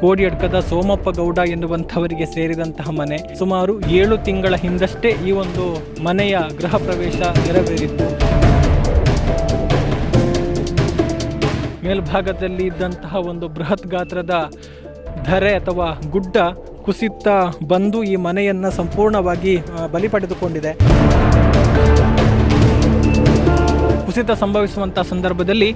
ಕೋಡಿಯಡ್ಕದ ಸೋಮಪ್ಪ ಗೌಡ ಎನ್ನುವಂಥವರಿಗೆ ಸೇರಿದಂತಹ ಮನೆ ಸುಮಾರು ಏಳು ತಿಂಗಳ ಹಿಂದಷ್ಟೇ ಈ ಒಂದು ಮನೆಯ ಗೃಹ ಪ್ರವೇಶ ನೆರವೇರಿತ್ತು ಮೇಲ್ಭಾಗದಲ್ಲಿ ಇದ್ದಂತಹ ಒಂದು ಬೃಹತ್ ಗಾತ್ರದ ಧರೆ ಅಥವಾ ಗುಡ್ಡ ಕುಸಿತ ಬಂದು ಈ ಮನೆಯನ್ನು ಸಂಪೂರ್ಣವಾಗಿ ಬಲಿ ಪಡೆದುಕೊಂಡಿದೆ. ಕುಸಿತ ಸಂಭವಿಸುವಂಥ ಸಂದರ್ಭದಲ್ಲಿ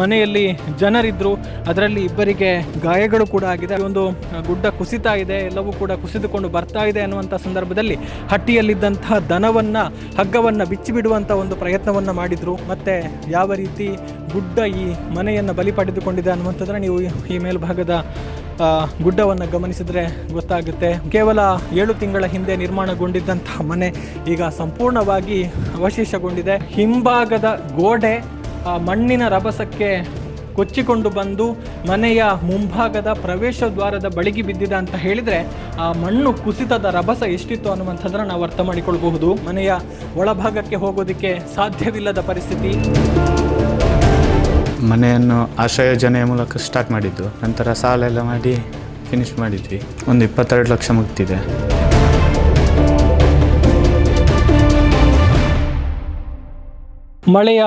ಮನೆಯಲ್ಲಿ ಜನರಿದ್ದರು ಅದರಲ್ಲಿ ಇಬ್ಬರಿಗೆ ಗಾಯಗಳು ಕೂಡ ಆಗಿದೆ. ಒಂದು ಗುಡ್ಡ ಕುಸಿತ ಇದೆ, ಎಲ್ಲವೂ ಕೂಡ ಕುಸಿದುಕೊಂಡು ಬರ್ತಾ ಇದೆ ಅನ್ನುವಂಥ ಸಂದರ್ಭದಲ್ಲಿ ಹಟ್ಟಿಯಲ್ಲಿದ್ದಂತಹ ದನವನ್ನು, ಹಗ್ಗವನ್ನು ಬಿಚ್ಚಿಬಿಡುವಂಥ ಒಂದು ಪ್ರಯತ್ನವನ್ನು ಮಾಡಿದರು. ಮತ್ತು ಯಾವ ರೀತಿ ಗುಡ್ಡ ಈ ಮನೆಯನ್ನು ಬಲಿ ಪಡೆದುಕೊಂಡಿದೆ ನೀವು ಈ ಮೇಲ್ಭಾಗದ ಗುಡ್ಡವನ್ನು ಗಮನಿಸಿದರೆ ಗೊತ್ತಾಗುತ್ತೆ. ಕೇವಲ ಏಳು ತಿಂಗಳ ಹಿಂದೆ ನಿರ್ಮಾಣಗೊಂಡಿದ್ದಂಥ ಮನೆ ಈಗ ಸಂಪೂರ್ಣವಾಗಿ ಅವಶೇಷಗೊಂಡಿದೆ. ಹಿಂಭಾಗದ ಗೋಡೆ ಮಣ್ಣಿನ ರಭಸಕ್ಕೆ ಕೊಚ್ಚಿಕೊಂಡು ಬಂದು ಮನೆಯ ಮುಂಭಾಗದ ಪ್ರವೇಶ ದ್ವಾರದ ಬಳಿಗೆ ಬಿದ್ದಿದೆ ಅಂತ ಹೇಳಿದರೆ ಆ ಮಣ್ಣು ಕುಸಿತದ ರಭಸ ಎಷ್ಟಿತ್ತು ಅನ್ನುವಂಥದ್ದನ್ನು ನಾವು ಅರ್ಥ ಮಾಡಿಕೊಳ್ಬಹುದು. ಮನೆಯ ಒಳಭಾಗಕ್ಕೆ ಹೋಗೋದಕ್ಕೆ ಸಾಧ್ಯವಿಲ್ಲದ ಪರಿಸ್ಥಿತಿ. ಮನೆಯನ್ನು ಆಶ್ರಯ ಯೋಜನೆಯ ಮೂಲಕ ಸ್ಟಾರ್ಟ್ ಮಾಡಿದ್ದು. ನಂತರ ಸಾಲ ಎಲ್ಲ ಮಾಡಿ ಫಿನಿಶ್ ಮಾಡಿದ್ವಿ. ಒಂದು ಇಪ್ಪತ್ತೆರಡು ಲಕ್ಷ ಮುಗ್ತಿದೆ. ಮಳೆಯ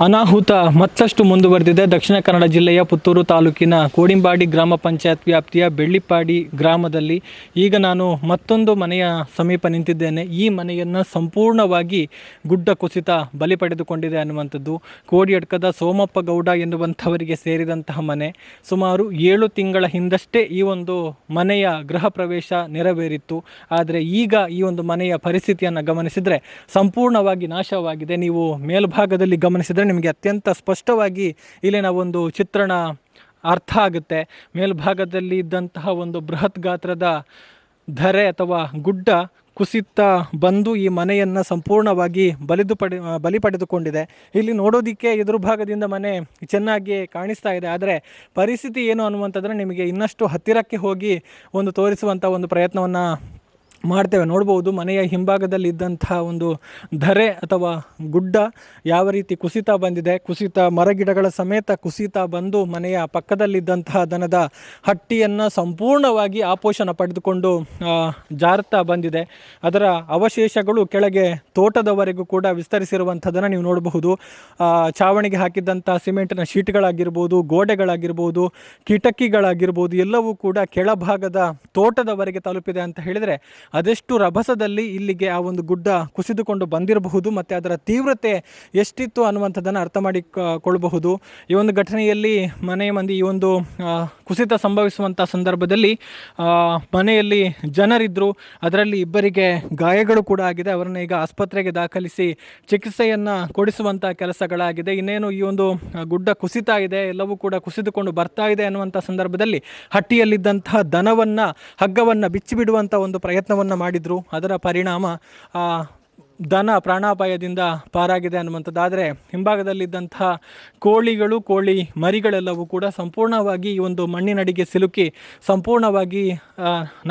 ಅನಾಹುತ ಮತ್ತಷ್ಟು ಮುಂದುವರೆದಿದೆ. ದಕ್ಷಿಣ ಕನ್ನಡ ಜಿಲ್ಲೆಯ ಪುತ್ತೂರು ತಾಲೂಕಿನ ಕೋಡಿಂಬಾಡಿ ಗ್ರಾಮ ಪಂಚಾಯತ್ ವ್ಯಾಪ್ತಿಯ ಬೆಳ್ಳಿಪಾಡಿ ಗ್ರಾಮದಲ್ಲಿ ಈಗ ನಾನು ಮತ್ತೊಂದು ಮನೆಯ ಸಮೀಪ ನಿಂತಿದ್ದೇನೆ. ಈ ಮನೆಯನ್ನು ಸಂಪೂರ್ಣವಾಗಿ ಗುಡ್ಡ ಕುಸಿತ ಬಲಿ ಪಡೆದುಕೊಂಡಿದೆ ಅನ್ನುವಂಥದ್ದು. ಕೋಡಿಯಡ್ಕದ ಸೋಮಪ್ಪ ಗೌಡ ಎನ್ನುವಂಥವರಿಗೆ ಸೇರಿದಂತಹ ಮನೆ. ಸುಮಾರು ಏಳು ತಿಂಗಳ ಹಿಂದಷ್ಟೇ ಈ ಒಂದು ಮನೆಯ ಗೃಹ ಪ್ರವೇಶ ನೆರವೇರಿತ್ತು. ಆದರೆ ಈಗ ಈ ಒಂದು ಮನೆಯ ಪರಿಸ್ಥಿತಿಯನ್ನು ಗಮನಿಸಿದರೆ ಸಂಪೂರ್ಣವಾಗಿ ನಾಶವಾಗಿದೆ. ನೀವು ಮೇಲ್ಭಾಗದಲ್ಲಿ ಗಮನಿಸಿದರೆ ನಿಮಗೆ ಅತ್ಯಂತ ಸ್ಪಷ್ಟವಾಗಿ ಇಲ್ಲಿನ ಒಂದು ಚಿತ್ರಣ ಅರ್ಥ ಆಗುತ್ತೆ. ಮೇಲ್ಭಾಗದಲ್ಲಿ ಇದ್ದಂತಹ ಒಂದು ಬೃಹತ್ ಗಾತ್ರದ ಧರೆ ಅಥವಾ ಗುಡ್ಡ ಕುಸಿತ ಬಂದು ಈ ಮನೆಯನ್ನು ಸಂಪೂರ್ಣವಾಗಿ ಬಲಿದು ಪಡೆ, ಬಲಿ ಪಡೆದುಕೊಂಡಿದೆ. ಇಲ್ಲಿ ನೋಡೋದಕ್ಕೆ ಎದುರು ಭಾಗದಿಂದ ಮನೆ ಚೆನ್ನಾಗಿ ಕಾಣಿಸ್ತಾ ಇದೆ. ಆದರೆ ಪರಿಸ್ಥಿತಿ ಏನು ಅನ್ನುವಂಥದ್ರೆ ನಿಮಗೆ ಇನ್ನಷ್ಟು ಹತ್ತಿರಕ್ಕೆ ಹೋಗಿ ಒಂದು ತೋರಿಸುವಂಥ ಒಂದು ಪ್ರಯತ್ನವನ್ನು ಮಾಡ್ತೇವೆ. ನೋಡ್ಬೋದು, ಮನೆಯ ಹಿಂಭಾಗದಲ್ಲಿ ಇದ್ದಂಥ ಒಂದು ಧರೆ ಅಥವಾ ಗುಡ್ಡ ಯಾವ ರೀತಿ ಕುಸಿತ ಬಂದಿದೆ. ಕುಸಿತ ಮರಗಿಡಗಳ ಸಮೇತ ಕುಸಿತ ಬಂದು ಮನೆಯ ಪಕ್ಕದಲ್ಲಿದ್ದಂತಹ ದನದ ಹಟ್ಟಿಯನ್ನು ಸಂಪೂರ್ಣವಾಗಿ ಆಪೋಷಣ ಪಡೆದುಕೊಂಡು ಜಾರುತ್ತಾ ಬಂದಿದೆ. ಅದರ ಅವಶೇಷಗಳು ಕೆಳಗೆ ತೋಟದವರೆಗೂ ಕೂಡ ವಿಸ್ತರಿಸಿರುವಂಥದ್ದನ್ನು ನೀವು ನೋಡಬಹುದು. ಚಾವಣಿಗೆ ಹಾಕಿದ್ದಂಥ ಸಿಮೆಂಟಿನ ಶೀಟ್ಗಳಾಗಿರ್ಬೋದು, ಗೋಡೆಗಳಾಗಿರ್ಬೋದು, ಕಿಟಕಿಗಳಾಗಿರ್ಬೋದು, ಎಲ್ಲವೂ ಕೂಡ ಕೆಳಭಾಗದ ತೋಟದವರೆಗೆ ತಲುಪಿದೆ ಅಂತ ಹೇಳಿದರೆ ಅದೆಷ್ಟು ರಭಸದಲ್ಲಿ ಇಲ್ಲಿಗೆ ಆ ಒಂದು ಗುಡ್ಡ ಕುಸಿದುಕೊಂಡು ಬಂದಿರಬಹುದು ಮತ್ತು ಅದರ ತೀವ್ರತೆ ಎಷ್ಟಿತ್ತು ಅನ್ನುವಂಥದ್ದನ್ನು ಅರ್ಥ ಮಾಡಿಕೊಳ್ಳಬಹುದು. ಈ ಒಂದು ಘಟನೆಯಲ್ಲಿ ಮನೆಯ ಮಂದಿ ಈ ಒಂದು ಕುಸಿತ ಸಂಭವಿಸುವಂಥ ಸಂದರ್ಭದಲ್ಲಿ ಮನೆಯಲ್ಲಿ ಜನರಿದ್ದರು ಅದರಲ್ಲಿ ಇಬ್ಬರಿಗೆ ಗಾಯಗಳು ಕೂಡ ಆಗಿದೆ. ಅವರನ್ನು ಈಗ ಆಸ್ಪತ್ರೆಗೆ ದಾಖಲಿಸಿ ಚಿಕಿತ್ಸೆಯನ್ನು ಕೊಡಿಸುವಂಥ ಕೆಲಸಗಳಾಗಿದೆ. ಇನ್ನೇನು ಈ ಒಂದು ಗುಡ್ಡ ಕುಸಿತ ಇದೆ, ಎಲ್ಲವೂ ಕೂಡ ಕುಸಿದುಕೊಂಡು ಬರ್ತಾ ಇದೆ ಅನ್ನುವಂಥ ಸಂದರ್ಭದಲ್ಲಿ ಹಟ್ಟಿಯಲ್ಲಿದ್ದಂತಹ ದನವನ್ನು, ಹಗ್ಗವನ್ನು ಬಿಚ್ಚಿಬಿಡುವಂಥ ಒಂದು ಪ್ರಯತ್ನವನ್ನು ಮಾಡಿದರು. ಅದರ ಪರಿಣಾಮ ಆ, ದನ ಪ್ರಾಣಾಪಾಯದಿಂದ ಪಾರಾಗಿದೆ ಅನ್ನುವಂಥದ್ದಾದರೆ ಹಿಂಭಾಗದಲ್ಲಿದ್ದಂತಹ ಕೋಳಿಗಳು, ಕೋಳಿ ಮರಿಗಳೆಲ್ಲವೂ ಕೂಡ ಸಂಪೂರ್ಣವಾಗಿ ಈ ಒಂದು ಮಣ್ಣಿನಡಿಗೆ ಸಿಲುಕಿ ಸಂಪೂರ್ಣವಾಗಿ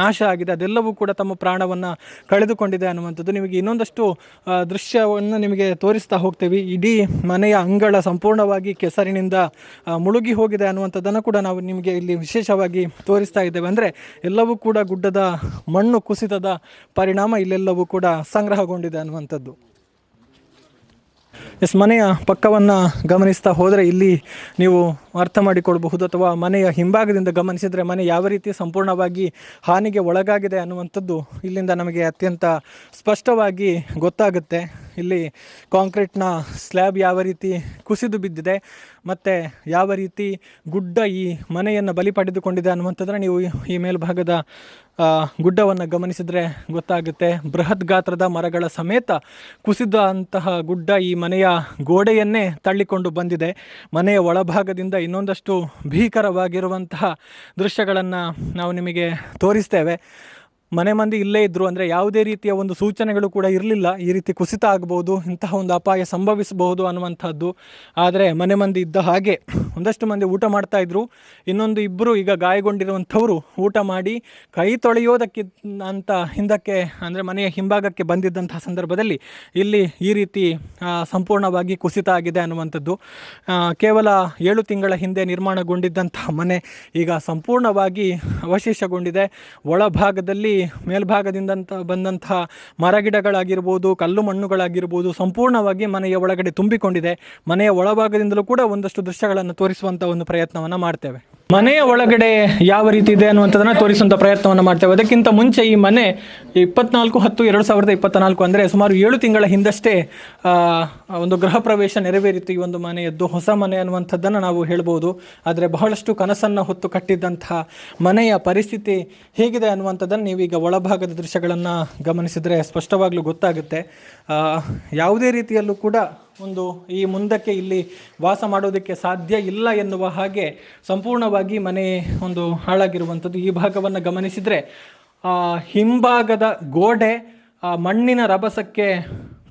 ನಾಶ ಆಗಿದೆ. ಅದೆಲ್ಲವೂ ಕೂಡ ತಮ್ಮ ಪ್ರಾಣವನ್ನು ಕಳೆದುಕೊಂಡಿದೆ ಅನ್ನುವಂಥದ್ದು ನಿಮಗೆ ಇನ್ನೊಂದಷ್ಟು ದೃಶ್ಯವನ್ನು ನಿಮಗೆ ತೋರಿಸ್ತಾ ಹೋಗ್ತೀವಿ. ಇಡೀ ಮನೆಯ ಅಂಗಳ ಸಂಪೂರ್ಣವಾಗಿ ಕೆಸರಿನಿಂದ ಮುಳುಗಿ ಹೋಗಿದೆ ಅನ್ನುವಂಥದ್ದನ್ನು ಕೂಡ ನಾವು ನಿಮಗೆ ಇಲ್ಲಿ ವಿಶೇಷವಾಗಿ ತೋರಿಸ್ತಾ ಇದ್ದೇವೆ. ಅಂದರೆ ಎಲ್ಲವೂ ಕೂಡ ಗುಡ್ಡದ ಮಣ್ಣು ಕುಸಿತದ ಪರಿಣಾಮ ಇಲ್ಲೆಲ್ಲವೂ ಕೂಡ ಸಂಗ್ರಹಗೊಂಡಿದೆ ಅನ್ನುವಂಥದ್ದು ಎಸ್, ಮನೆಯ ಪಕ್ಕವನ್ನು ಗಮನಿಸ್ತಾ ಹೋದರೆ ಇಲ್ಲಿ ನೀವು ಅರ್ಥ ಮಾಡಿಕೊಳ್ಳಬಹುದು ಅಥವಾ ಮನೆಯ ಹಿಂಭಾಗದಿಂದ ಗಮನಿಸಿದರೆ ಮನೆ ಯಾವ ರೀತಿ ಸಂಪೂರ್ಣವಾಗಿ ಹಾನಿಗೆ ಒಳಗಾಗಿದೆ ಅನ್ನುವಂಥದ್ದು ಇಲ್ಲಿಂದ ನಮಗೆ ಅತ್ಯಂತ ಸ್ಪಷ್ಟವಾಗಿ ಗೊತ್ತಾಗುತ್ತೆ. ಇಲ್ಲಿ ಕಾಂಕ್ರೀಟ್ನ ಸ್ಲ್ಯಾಬ್ ಯಾವ ರೀತಿ ಕುಸಿದು ಬಿದ್ದಿದೆ, ಮತ್ತು ಯಾವ ರೀತಿ ಗುಡ್ಡ ಈ ಮನೆಯನ್ನು ಬಲಿ ಪಡೆದುಕೊಂಡಿದೆ ನೀವು ಈ ಮೇಲ್ಭಾಗದ ಗುಡ್ಡವನ್ನು ಗಮನಿಸಿದರೆ ಗೊತ್ತಾಗುತ್ತೆ. ಬೃಹತ್ ಗಾತ್ರದ ಮರಗಳ ಸಮೇತ ಕುಸಿದ ಅಂತಹ ಗುಡ್ಡ ಈ ಮನೆಯ ಗೋಡೆಯನ್ನೇ ತಳ್ಳಿಕೊಂಡು ಬಂದಿದೆ. ಮನೆಯ ಒಳಭಾಗದಿಂದ ಇನ್ನೊಂದಷ್ಟು ಭೀಕರವಾಗಿರುವಂತಹ ದೃಶ್ಯಗಳನ್ನು ನಾವು ನಿಮಗೆ ತೋರಿಸ್ತೇವೆ. ಮನೆ ಮಂದಿ ಇಲ್ಲೇ ಇದ್ದರು ಅಂದರೆ ಯಾವುದೇ ರೀತಿಯ ಒಂದು ಸೂಚನೆಗಳು ಕೂಡ ಇರಲಿಲ್ಲ. ಈ ರೀತಿ ಕುಸಿತ ಆಗ್ಬೋದು, ಇಂತಹ ಒಂದು ಅಪಾಯ ಸಂಭವಿಸಬಹುದು ಅನ್ನುವಂಥದ್ದು. ಆದರೆ ಮನೆ ಮಂದಿ ಇದ್ದ ಹಾಗೆ ಒಂದಷ್ಟು ಮಂದಿ ಊಟ ಮಾಡ್ತಾ ಇದ್ರು. ಇನ್ನೊಂದು ಇಬ್ಬರು ಈಗ ಗಾಯಗೊಂಡಿರುವಂಥವರು ಊಟ ಮಾಡಿ ಕೈ ತೊಳೆಯೋದಕ್ಕೆ ಅಂತ ಹಿಂದಕ್ಕೆ ಅಂದರೆ ಮನೆಯ ಹಿಂಭಾಗಕ್ಕೆ ಬಂದಿದ್ದಂತಹ ಸಂದರ್ಭದಲ್ಲಿ ಇಲ್ಲಿ ಈ ರೀತಿ ಸಂಪೂರ್ಣವಾಗಿ ಕುಸಿತ ಆಗಿದೆ ಅನ್ನುವಂಥದ್ದು. ಕೇವಲ ಏಳು ತಿಂಗಳ ಹಿಂದೆ ನಿರ್ಮಾಣಗೊಂಡಿದ್ದಂತಹ ಮನೆ ಈಗ ಸಂಪೂರ್ಣವಾಗಿ ಅವಶೇಷಗೊಂಡಿದೆ. ಒಳಭಾಗದಲ್ಲಿ ಮೇಲ್ಭಾಗದಿಂದ ಬಂದಂತಹ ಮರಗಿಡಗಳಾಗಿರ್ಬೋದು, ಕಲ್ಲು ಮಣ್ಣುಗಳಾಗಿರ್ಬೋದು ಸಂಪೂರ್ಣವಾಗಿ ಮನೆಯ ಒಳಗಡೆ ತುಂಬಿಕೊಂಡಿದೆ. ಮನೆಯ ಒಳಭಾಗದಿಂದಲೂ ಕೂಡ ಒಂದಷ್ಟು ದೃಶ್ಯಗಳನ್ನು ತೋರಿಸುವಂಥ ಒಂದು ಪ್ರಯತ್ನವನ್ನು ಮಾಡ್ತೇವೆ. ಮನೆಯ ಒಳಗಡೆ ಯಾವ ರೀತಿ ಇದೆ ಅನ್ನುವಂಥದ್ದನ್ನು ತೋರಿಸುವಂಥ ಪ್ರಯತ್ನವನ್ನು ಮಾಡ್ತೇವೆ. ಅದಕ್ಕಿಂತ ಮುಂಚೆ ಈ ಮನೆ ಇಪ್ಪತ್ನಾಲ್ಕು ಹತ್ತು ಎರಡು ಸಾವಿರದ ಇಪ್ಪತ್ನಾಲ್ಕು ಅಂದರೆ ಸುಮಾರು ಏಳು ತಿಂಗಳ ಹಿಂದಷ್ಟೇ ಒಂದು ಗೃಹ ಪ್ರವೇಶ ನೆರವೇರಿತು ಈ ಒಂದು ಮನೆಯದ್ದು. ಹೊಸ ಮನೆ ಅನ್ನುವಂಥದ್ದನ್ನು ನಾವು ಹೇಳ್ಬೋದು. ಆದರೆ ಬಹಳಷ್ಟು ಕನಸನ್ನು ಹೊತ್ತು ಕಟ್ಟಿದ್ದಂಥ ಮನೆಯ ಪರಿಸ್ಥಿತಿ ಹೇಗಿದೆ ಅನ್ನುವಂಥದ್ದನ್ನು ನೀವೀಗ ಒಳಭಾಗದ ದೃಶ್ಯಗಳನ್ನು ಗಮನಿಸಿದರೆ ಸ್ಪಷ್ಟವಾಗಲೂ ಗೊತ್ತಾಗುತ್ತೆ. ಯಾವುದೇ ರೀತಿಯಲ್ಲೂ ಕೂಡ ಒಂದು ಈ ಮುಂದಕ್ಕೆ ಇಲ್ಲಿ ವಾಸ ಮಾಡೋದಕ್ಕೆ ಸಾಧ್ಯ ಇಲ್ಲ ಎನ್ನುವ ಹಾಗೆ ಸಂಪೂರ್ಣವಾಗಿ ಮನೆ ಒಂದು ಹಾಳಾಗಿರುವಂಥದ್ದು. ಈ ಭಾಗವನ್ನು ಗಮನಿಸಿದರೆ ಹಿಂಭಾಗದ ಗೋಡೆ ಮಣ್ಣಿನ ರಭಸಕ್ಕೆ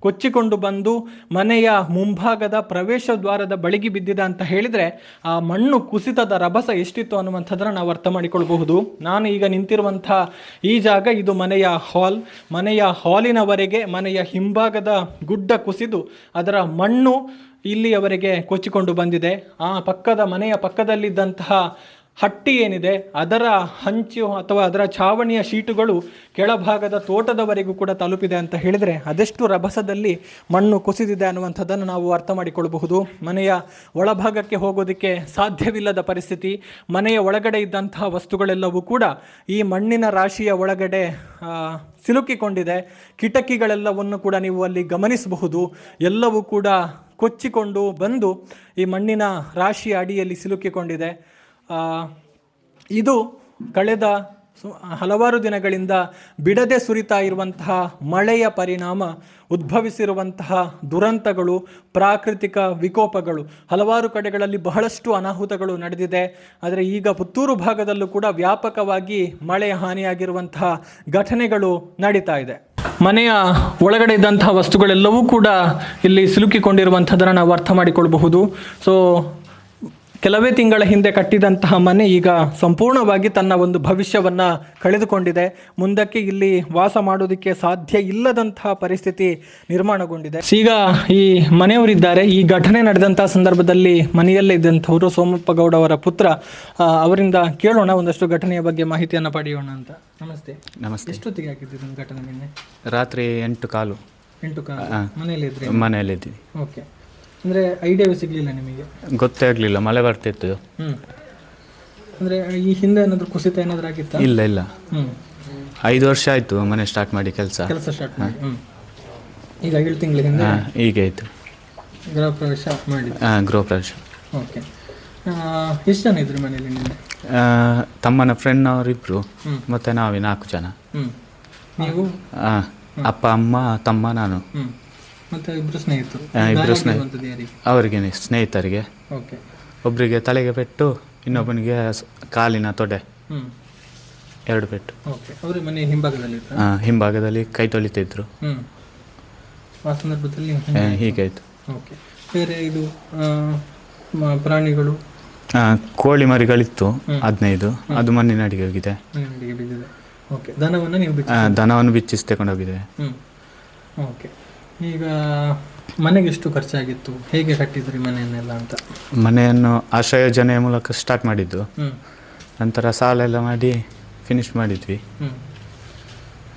ಕೊಚ್ಚಿಕೊಂಡು ಬಂದು ಮನೆಯ ಮುಂಭಾಗದ ಪ್ರವೇಶ ದ್ವಾರದ ಬಳಿಗೆ ಬಿದ್ದಿದೆ ಅಂತ ಹೇಳಿದರೆ ಆ ಮಣ್ಣು ಕುಸಿತದ ರಭಸ ಎಷ್ಟಿತ್ತು ಅನ್ನುವಂಥದ್ದನ್ನು ನಾವು ಅರ್ಥ ಮಾಡಿಕೊಳ್ಳಬಹುದು ನಾನು ಈಗ ನಿಂತಿರುವಂಥ ಈ ಜಾಗ ಇದು ಮನೆಯ ಹಾಲ್. ಮನೆಯ ಹಾಲಿನವರೆಗೆ, ಮನೆಯ ಹಿಂಭಾಗದ ಗುಡ್ಡ ಕುಸಿದು ಅದರ ಮಣ್ಣು ಇಲ್ಲಿಯವರೆಗೆ ಕೊಚ್ಚಿಕೊಂಡು ಬಂದಿದೆ. ಆ ಪಕ್ಕದ ಮನೆಯ ಪಕ್ಕದಲ್ಲಿದ್ದಂತಹ ಹಟ್ಟಿ ಏನಿದೆ, ಅದರ ಹಂಚು ಅಥವಾ ಅದರ ಛಾವಣಿಯ ಶೀಟುಗಳು ಕೆಳಭಾಗದ ತೋಟದವರೆಗೂ ಕೂಡ ತಲುಪಿದೆ ಅಂತ ಹೇಳಿದರೆ ಅದೆಷ್ಟು ರಭಸದಲ್ಲಿ ಮಣ್ಣು ಕುಸಿದಿದೆ ಅನ್ನುವಂಥದ್ದನ್ನು ನಾವು ಅರ್ಥ ಮಾಡಿಕೊಳ್ಳಬಹುದು. ಮನೆಯ ಒಳಭಾಗಕ್ಕೆ ಹೋಗೋದಕ್ಕೆ ಸಾಧ್ಯವಿಲ್ಲದ ಪರಿಸ್ಥಿತಿ, ಮನೆಯ ಒಳಗಡೆ ಇದ್ದಂತಹ ವಸ್ತುಗಳೆಲ್ಲವೂ ಕೂಡ ಈ ಮಣ್ಣಿನ ರಾಶಿಯ ಒಳಗಡೆ ಸಿಲುಕಿಕೊಂಡಿದೆ. ಕಿಟಕಿಗಳೆಲ್ಲವನ್ನು ಕೂಡ ನೀವು ಅಲ್ಲಿ ಗಮನಿಸಬಹುದು. ಎಲ್ಲವೂ ಕೂಡ ಕೊಚ್ಚಿಕೊಂಡು ಬಂದು ಈ ಮಣ್ಣಿನ ರಾಶಿಯ ಅಡಿಯಲ್ಲಿ ಸಿಲುಕಿಕೊಂಡಿದೆ. ಇದು ಕಳೆದ ಹಲವಾರು ದಿನಗಳಿಂದ ಬಿಡದೆ ಸುರಿತಾ ಇರುವಂತಹ ಮಳೆಯ ಪರಿಣಾಮ, ಉದ್ಭವಿಸಿರುವಂತಹ ದುರಂತಗಳು, ಪ್ರಾಕೃತಿಕ ವಿಕೋಪಗಳು, ಹಲವಾರು ಕಡೆಗಳಲ್ಲಿ ಬಹಳಷ್ಟು ಅನಾಹುತಗಳು ನಡೆದಿದೆ. ಆದರೆ ಈಗ ಪುತ್ತೂರು ಭಾಗದಲ್ಲೂ ಕೂಡ ವ್ಯಾಪಕವಾಗಿ ಮಳೆ ಹಾನಿಯಾಗಿರುವಂತಹ ಘಟನೆಗಳು ನಡೀತಾ ಇದೆ. ಮನೆಯ ಒಳಗಡೆ ಇದ್ದಂತಹ ವಸ್ತುಗಳೆಲ್ಲವೂ ಕೂಡ ಇಲ್ಲಿ ಸಿಲುಕಿಕೊಂಡಿರುವಂಥದ್ದನ್ನು ನಾವು ಅರ್ಥ ಮಾಡಿಕೊಳ್ಳಬಹುದು ಸೊ ಕೆಲವೇ ತಿಂಗಳ ಹಿಂದೆ ಕಟ್ಟಿದಂತಹ ಮನೆ ಈಗ ಸಂಪೂರ್ಣವಾಗಿ ತನ್ನ ಒಂದು ಭವಿಷ್ಯವನ್ನು ಕಳೆದುಕೊಂಡಿದೆ. ಮುಂದಕ್ಕೆ ಇಲ್ಲಿ ವಾಸ ಮಾಡೋದಕ್ಕೆ ಸಾಧ್ಯ ಇಲ್ಲದಂತಹ ಪರಿಸ್ಥಿತಿ ನಿರ್ಮಾಣಗೊಂಡಿದೆ. ಈಗ ಈ ಮನೆಯವರಿದ್ದಾರೆ. ಈ ಘಟನೆ ನಡೆದಂತಹ ಸಂದರ್ಭದಲ್ಲಿ ಮನೆಯಲ್ಲೇ ಇದ್ದಂಥವರು ಸೋಮಪ್ಪ ಗೌಡ ಅವರ ಪುತ್ರ ಅವರಿಂದ ಕೇಳೋಣ. ಒಂದಷ್ಟು ಘಟನೆಯ ಬಗ್ಗೆ ಮಾಹಿತಿಯನ್ನು ಪಡೆಯೋಣ ಅಂತ. ನಮಸ್ತೆ. ನಮಸ್ತೆ. ಎಷ್ಟೊತ್ತಿಗೆ ಹಾಕಿದ್ದೀರಿ ಘಟನೆ ನಿನ್ನೆ? ರಾತ್ರಿ ಎಂಟು ಕಾಲು. ಎಂಟು ಕಾಲು. ಮನೆಯಲ್ಲಿ ಮನೆಯಲ್ಲಿ ಓಕೆ. ಅಂದರೆ ಐಡಿಯಾ ಸಿಗಲಿಲ್ಲ ನಿಮಗೆ? ಗೊತ್ತೇ ಆಗಲಿಲ್ಲ ಮಳೆ ಬರ್ತಿತ್ತು. ಅಂದ್ರೆ ಅಂದರೆ ಈ ಹಿಂದೆ ಏನಾದರೂ ಕುಸಿತ ಏನಾದರೂ ಆಗಿತ್ತಾ? ಇಲ್ಲ ಇಲ್ಲ. ಹ್ಞೂ ಐದು ವರ್ಷ ಆಯಿತು ಮನೆ ಸ್ಟಾರ್ಟ್ ಮಾಡಿ ಕೆಲಸ. ಕೆಲಸ ಸ್ಟಾರ್ಟ್ ಮಾಡಿ ಹ್ಞೂ ಈಗ ಏಳು ತಿಂಗಳ ಹಿಂದೆ? ಹಾಂ ಹೀಗೆ ಆಯಿತು. ಗೃಹ ಪ್ರವೇಶ ಮಾಡಿ ಹಾಂ ಗೃಹ ಪ್ರವೇಶ ಓಕೆ ಎಷ್ಟು ಜನ ಇದ್ರು ಮನೇಲಿ ನಿನ್ನೆ ಆ, ತಮ್ಮನ ಫ್ರೆಂಡ್ನವರಿಬ್ಬರು ಹ್ಮ್. ಮತ್ತೆ ನಾವೇ ನಾಲ್ಕು ಜನ. ಹ್ಞೂ ನೀವು? ಆ, ಅಪ್ಪ ಅಮ್ಮ ತಮ್ಮ ನಾನು. ಹ್ಞೂ ಮತ್ತು ಇಬ್ಬರು ಸ್ನೇಹಿತರು. ಸ್ನೇಹಿತರು. ಅವರಿಗೆ ಸ್ನೇಹಿತರಿಗೆ. ಓಕೆ. ಒಬ್ಬರಿಗೆ ತಲೆಗೆ ಪೆಟ್ಟು ಇನ್ನೊಬ್ಬನಿಗೆ ಕಾಲಿನ ತೊಡೆ. ಎರಡು ಪೆಟ್ಟು. ಓಕೆ. ಅವ್ರ ಮನೆ ಹಿಂಭಾಗದಲ್ಲಿ ಆ, ಹಿಂಭಾಗದಲ್ಲಿ ಕೈ ತೊಳಿತಿದ್ರು. ಹೀಗಾಯ್ತು ಆ ಸಂದರ್ಭದಲ್ಲಿ ಆ, ಹೀಗಾಯಿತು. ಓಕೆ. ಬೇರೆ ಇದು ಆ, ಪ್ರಾಣಿಗಳು? ಕೋಳಿ ಮರಿಗಳಿತ್ತು ಹದಿನೈದು. ಅದು ಮಣ್ಣಿನ ಅಡಿಗೆ ಹೋಗಿದೆ. ದನವನ್ನು ನೀವು ದನವನ್ನು ಬಿಚ್ಚಿಸಿ ತಗೊಂಡೋಗಿದೆ ಓಕೆ. ಈಗ ಮನೆಗೆ ಎಷ್ಟು ಖರ್ಚಾಗಿತ್ತು? ಹೇಗೆ ಕಟ್ಟಿದ್ರಿ ಮನೆಯನ್ನೆಲ್ಲ ಅಂತ? ಮನೆಯನ್ನು ಆಶ್ರಯ ಯೋಜನೆಯ ಮೂಲಕ ಸ್ಟಾರ್ಟ್ ಮಾಡಿದ್ದು. ನಂತರ ಸಾಲ ಎಲ್ಲ ಮಾಡಿ ಫಿನಿಶ್ ಮಾಡಿದ್ವಿ.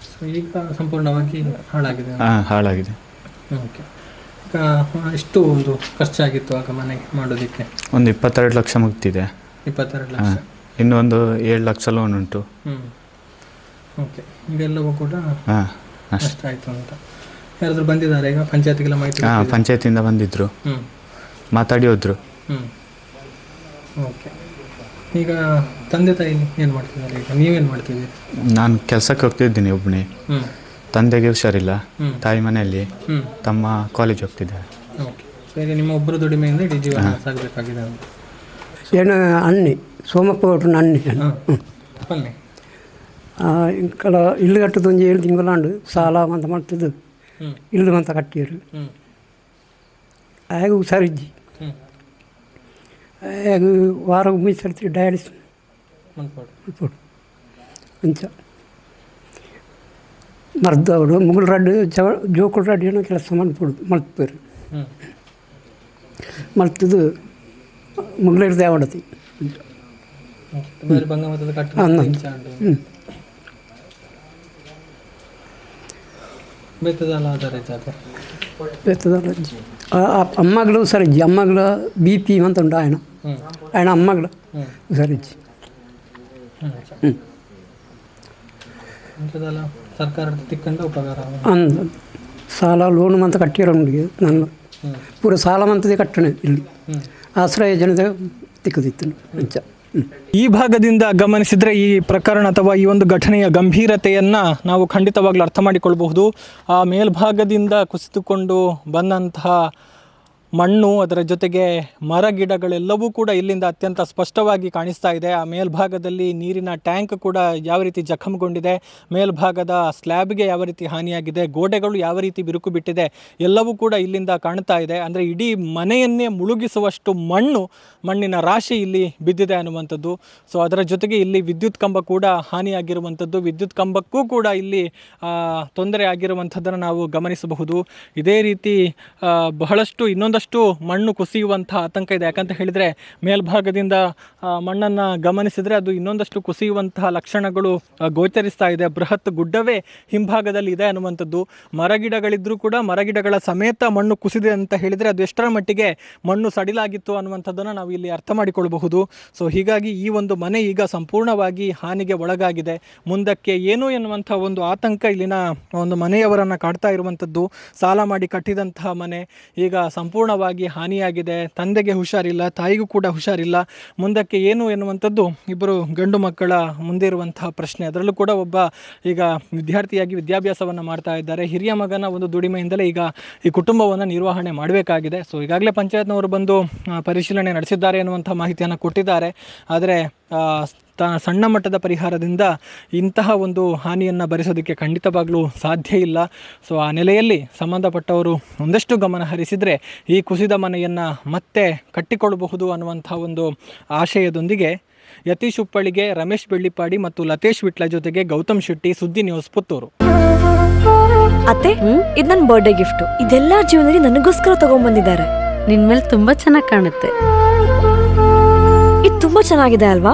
ಸೊ ಈಗ ಸಂಪೂರ್ಣವಾಗಿ ಹಾಳಾಗಿದೆ ಹಾಂ ಹಾಳಾಗಿದೆ. ಓಕೆ ಈಗ ಎಷ್ಟು ಒಂದು ಖರ್ಚಾಗಿತ್ತು ಆಗ ಮನೆಗೆ ಮಾಡೋದಕ್ಕೆ? ಒಂದು ಇಪ್ಪತ್ತೆರಡು ಲಕ್ಷ ಮುಗ್ತಿದೆ. ಇಪ್ಪತ್ತೆರಡು ಲಕ್ಷ? ಇನ್ನೊಂದು ಒಂದು ಏಳು ಲಕ್ಷ ಲೋನ್ ಉಂಟು. ಹ್ಞೂ ಓಕೆ ಈಗೆಲ್ಲವೂ ಕೂಡ ಹಾಂ ಅಷ್ಟೇ. ನಷ್ಟ ಆಯಿತು ಅಂತ. ಯಾರಾದರೂ ಬಂದಿದ್ದಾರೆ ಈಗ ಪಂಚಾಯತಿಗೆಲ್ಲ ಮಾಹಿತಿ ಹಾಂ ಪಂಚಾಯತಿಯಿಂದ ಬಂದಿದ್ದರು ಹ್ಞೂ ಮಾತಾಡಿ ಹೋದ್ರು ಹ್ಞೂ ಓಕೆ ಈಗ ತಂದೆ ತಾಯಿ ಏನು ಮಾಡ್ತಿದ್ದಾರೆ ಈಗ ನೀವೇನು ಮಾಡ್ತಿದ್ದೀರಿ ನಾನು ಕೆಲಸಕ್ಕೆ ಹೋಗ್ತಿದ್ದೀನಿ ಒಬ್ಬನೇ ಹ್ಞೂ ತಂದೆಗೆ ಹುಷಾರಿಲ್ಲ ಹ್ಞೂ ತಾಯಿ ಮನೆಯಲ್ಲಿ ಹ್ಞೂ ತಮ್ಮ ಕಾಲೇಜ್ ಹೋಗ್ತಿದ್ದಾರೆ ಓಕೆ ಸರಿ ನಿಮ್ಮ ಒಬ್ಬರು ದುಡಿಮೆಯಿಂದ ಇಡೀ ಜೀವನ ಸಾಗಬೇಕಾಗಿದೆ ಅಂತ ಏನು అన్ని సోమపోటు అన్ని ಹಾಂ ಬನ್ನಿ ఇక్కడ ఇల్లు కట్టుతుంది ఏడు తింగులాండు చాలా మంత ಮಾಡ್ತದ್ದು ಇಲ್ಲದಂಥ ಕಟ್ಟಿಯರು. ಆಗ ಹುಷಾರಿದ್ದಿ. ಆಗ ವಾರ ಒಮ್ಮೆ ಸರ್ತಿ ಡಯಾಲಿಸ್ ಮಾಡ್ಕೊಡು. ಅಂತ ಮರ್ದು ಅವರು ಮುಗುಲ್ ರಡ್ಡು ಜವ ಜೋಕುಲ್ ರಡ್ಡು ಏನೋ ಕೆಲಸ ಮಾಡಿಬಿಡು ಮಲ್ತಾರೆ ಮಲ್ತದು ಮುಗ್ಲರ್ದೇ ಆವಡತಿ. ಹ್ಞೂ ಬೆತ್ತದಲ್ಲ ಅದರೈತೆ ಬೆತ್ತದಲ್ಲ ಅಮ್ಮಗಳು ಸರ್ ಇಜ್ಜಿ ಅಮ್ಮಗಳ ಬಿ ಪಿ ಅಂತ ಉಂಟು ಆಯಣ ಆಯಣ ಅಮ್ಮಗಳು ಸರ್ ಇಜ್ಜಿ ಸರ್ಕಾರದ ತಿಕ್ಕಂಡ ಉಪಕಾರ ಸಾಲ ಲೋನು ಅಂತ ಕಟ್ಟಿರೋ ನೋಡಿ ನಾನು ಪೂರ ಸಾಲ ಮಂತದೇ ಕಟ್ಟಣೆ ಇಲ್ಲಿ ಆಶ್ರಯ ಜನದ ತಿಕ್ಕದಿತ್ತು ಅಂಚ ಈ ಭಾಗದಿಂದ ಗಮನಿಸಿದರೆ ಈ ಪ್ರಕರಣ ಅಥವಾ ಈ ಒಂದು ಘಟನೆಯ ಗಂಭೀರತೆಯನ್ನು ನಾವು ಖಂಡಿತವಾಗ್ಲೂ ಅರ್ಥ ಮಾಡಿಕೊಳ್ಬಹುದು. ಆ ಮೇಲ್ಭಾಗದಿಂದ ಕುಸಿತುಕೊಂಡು ಬಂದಂತಹ ಮಣ್ಣು, ಅದರ ಜೊತೆಗೆ ಮರ ಗಿಡಗಳೆಲ್ಲವೂ ಕೂಡ ಇಲ್ಲಿಂದ ಅತ್ಯಂತ ಸ್ಪಷ್ಟವಾಗಿ ಕಾಣಿಸ್ತಾ ಇದೆ. ಆ ಮೇಲ್ಭಾಗದಲ್ಲಿ ನೀರಿನ ಟ್ಯಾಂಕ್ ಕೂಡ ಯಾವ ರೀತಿ ಜಖಮ್ಗೊಂಡಿದೆ ಮೇಲ್ಭಾಗದ ಸ್ಲ್ಯಾಬ್ಗೆ ಯಾವ ರೀತಿ ಹಾನಿಯಾಗಿದೆ, ಗೋಡೆಗಳು ಯಾವ ರೀತಿ ಬಿರುಕು ಬಿಟ್ಟಿದೆ, ಎಲ್ಲವೂ ಕೂಡ ಇಲ್ಲಿಂದ ಕಾಣ್ತಾ ಇದೆ. ಅಂದರೆ ಇಡೀ ಮನೆಯನ್ನೇ ಮುಳುಗಿಸುವಷ್ಟು ಮಣ್ಣು, ಮಣ್ಣಿನ ರಾಶಿ ಇಲ್ಲಿ ಬಿದ್ದಿದೆ ಅನ್ನುವಂಥದ್ದು. ಸೊ ಅದರ ಜೊತೆಗೆ ಇಲ್ಲಿ ವಿದ್ಯುತ್ ಕಂಬ ಕೂಡ ಹಾನಿಯಾಗಿರುವಂಥದ್ದು. ವಿದ್ಯುತ್ ಕಂಬಕ್ಕೂ ಕೂಡ ಇಲ್ಲಿ ತೊಂದರೆ ಆಗಿರುವಂಥದ್ದನ್ನು ನಾವು ಗಮನಿಸಬಹುದು. ಇದೇ ರೀತಿ ಬಹಳಷ್ಟು ಇನ್ನೊಂದಷ್ಟು ಮಣ್ಣು ಕುಸಿಯುವಂಥ ಆತಂಕ ಇದೆ. ಯಾಕಂತ ಹೇಳಿದರೆ ಮೇಲ್ಭಾಗದಿಂದ ಮಣ್ಣನ್ನು ಗಮನಿಸಿದರೆ ಅದು ಇನ್ನೊಂದಷ್ಟು ಕುಸಿಯುವಂತಹ ಲಕ್ಷಣಗಳು ಗೋಚರಿಸ್ತಾ ಇದೆ. ಬೃಹತ್ ಗುಡ್ಡವೇ ಹಿಂಭಾಗದಲ್ಲಿ ಇದೆ ಅನ್ನುವಂಥದ್ದು. ಮರಗಿಡಗಳಿದ್ರೂ ಕೂಡ ಮರಗಿಡಗಳ ಸಮೇತ ಮಣ್ಣು ಕುಸಿದೆ ಅಂತ ಹೇಳಿದರೆ ಅದು ಎಷ್ಟರ ಮಟ್ಟಿಗೆ ಮಣ್ಣು ಸಡಿಲಾಗಿತ್ತು ಅನ್ನುವಂಥದ್ದನ್ನು ನಾವು ಇಲ್ಲಿ ಅರ್ಥ ಮಾಡಿಕೊಳ್ಳಬಹುದು. ಸೊ ಹೀಗಾಗಿ ಈ ಒಂದು ಮನೆ ಈಗ ಸಂಪೂರ್ಣವಾಗಿ ಹಾನಿಗೆ ಒಳಗಾಗಿದೆ. ಮುಂದಕ್ಕೆ ಏನು ಎನ್ನುವಂಥ ಒಂದು ಆತಂಕ ಇಲ್ಲಿನ ಒಂದು ಮನೆಯವರನ್ನು ಕಾಡ್ತಾ ಇರುವಂಥದ್ದು. ಸಾಲ ಮಾಡಿ ಕಟ್ಟಿದಂತಹ ಮನೆ. ಈಗ ಸಂಪೂರ್ಣವಾಗಿ ಹಾನಿಯಾಗಿದೆ, ತಂದೆಗೆ ಹುಷಾರಿಲ್ಲ, ತಾಯಿಗೂ ಕೂಡ ಹುಷಾರಿಲ್ಲ. ಮುಂದಕ್ಕೆ ಏನು ಎನ್ನುವಂಥದ್ದು? ಇಬ್ಬರು ಗಂಡು ಮಕ್ಕಳ ಮುಂದೆ ಇರುವಂತಹ ಪ್ರಶ್ನೆ. ಅದರಲ್ಲೂ ಕೂಡ ಒಬ್ಬ ಈಗ ವಿದ್ಯಾರ್ಥಿಯಾಗಿ ವಿದ್ಯಾಭ್ಯಾಸವನ್ನು ಮಾಡ್ತಾ ಇದ್ದಾರೆ. ಹಿರಿಯ ಮಗನ ಒಂದು ದುಡಿಮೆಯಿಂದಲೇ ಈಗ ಈ ಕುಟುಂಬವನ್ನು ನಿರ್ವಹಣೆ ಮಾಡಬೇಕಾಗಿದೆ. ಸೊ ಈಗಾಗಲೇ ಪಂಚಾಯತ್ನವರು ಬಂದು ಪರಿಶೀಲನೆ ನಡೆಸಿದ್ದಾರೆ ಎನ್ನುವಂಥ ಮಾಹಿತಿಯನ್ನು ಕೊಟ್ಟಿದ್ದಾರೆ. ಆದರೆ ತ, ಸಣ್ಣ ಮಟ್ಟದ ಪರಿಹಾರದಿಂದ ಇಂತಹ ಒಂದು ಹಾನಿಯನ್ನು ಭರಿಸೋದಕ್ಕೆ ಖಂಡಿತವಾಗಲೂ ಸಾಧ್ಯ ಇಲ್ಲ. ಸೊ ಆ ನೆಲೆಯಲ್ಲಿ ಸಂಬಂಧಪಟ್ಟವರು ಒಂದಷ್ಟು ಗಮನ ಹರಿಸಿದರೆ ಈ ಕುಸಿದ ಮನೆಯನ್ನು ಮತ್ತೆ ಕಟ್ಟಿಕೊಳ್ಳಬಹುದು ಅನ್ನುವಂಥ ಒಂದು ಆಶಯದೊಂದಿಗೆ ಯತೀಶ್ ಉಪ್ಪಳಿಗೆ ರಮೇಶ್ ಬೆಳ್ಳಿಪಾಡಿ ಮತ್ತು ಲತೇಶ್ ವಿಟ್ಲ ಜೊತೆಗೆ ಗೌತಮ್ ಶೆಟ್ಟಿ ಸುದ್ದಿ ನ್ಯೂಸ್ ಪುತ್ತೂರು. ಅತ್ತೆ, ಇದು ನನ್ನ ಬರ್ಡೇ ಗಿಫ್ಟ್ ಇದೆಲ್ಲ ಜೀವನದಲ್ಲಿ ನನಗೋಸ್ಕರ ತಗೊಂಡ್ಬಂದಿದ್ದಾರೆ ನಿನ್ ಮೇಲೆ ತುಂಬಾ ಚೆನ್ನಾಗಿ ಕಾಣುತ್ತೆ. ಇದು ತುಂಬಾ ಚೆನ್ನಾಗಿದೆ ಅಲ್ವಾ?